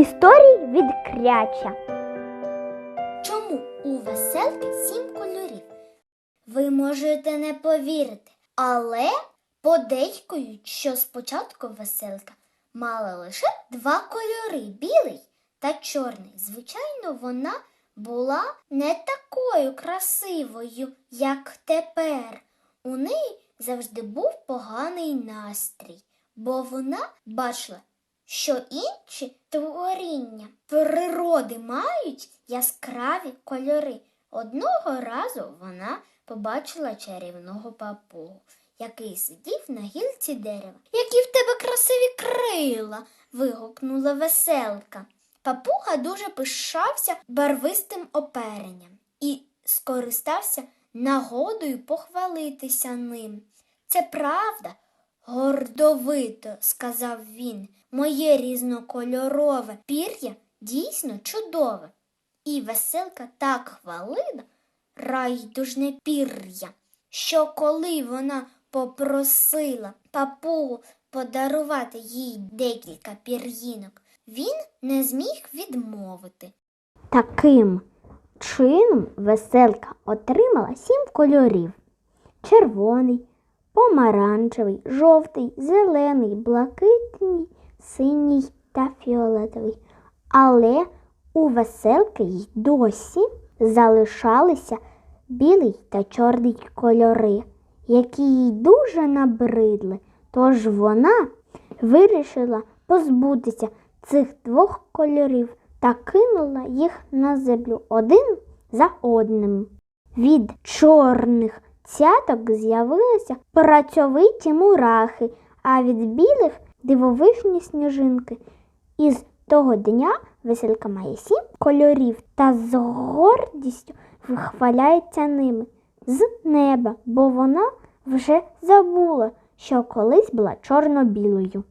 Історії від Кряча. Чому у веселки сім кольорів? Ви можете не повірити, але подейкують, що спочатку веселка мала лише два кольори білий та чорний. Звичайно, вона була не такою красивою, як тепер. У неї завжди був поганий настрій, бо вона бачила, що інші творіння природи мають яскраві кольори. Одного разу вона побачила чарівного папугу, який сидів на гілці дерева. Які в тебе красиві крила. вигукнула веселка. Папуга дуже пишався барвистим оперенням і скористався нагодою похвалитися ним. Це правда, гордовито сказав він. Моє різнокольорове пір'я дійсно чудове. І веселка так хвалила райдужне пір'я, що коли вона попросила папугу подарувати їй декілька пір'їнок, він не зміг відмовити. Таким чином веселка отримала сім кольорів: червоний, помаранчевий, жовтий, зелений, блакитний, синій та фіолетовий. Але у веселки й досі залишалися білий та чорний кольори, які їй дуже набридли. Тож вона вирішила позбутися цих двох кольорів та кинула їх на землю один за одним. Від чорних цяток з'явилися працьовиті мурахи, а від білих дивовижні сніжинки. І з того дня веселька має сім кольорів та з гордістю вихваляється ними з неба, бо вона вже забула, що колись була чорно-білою.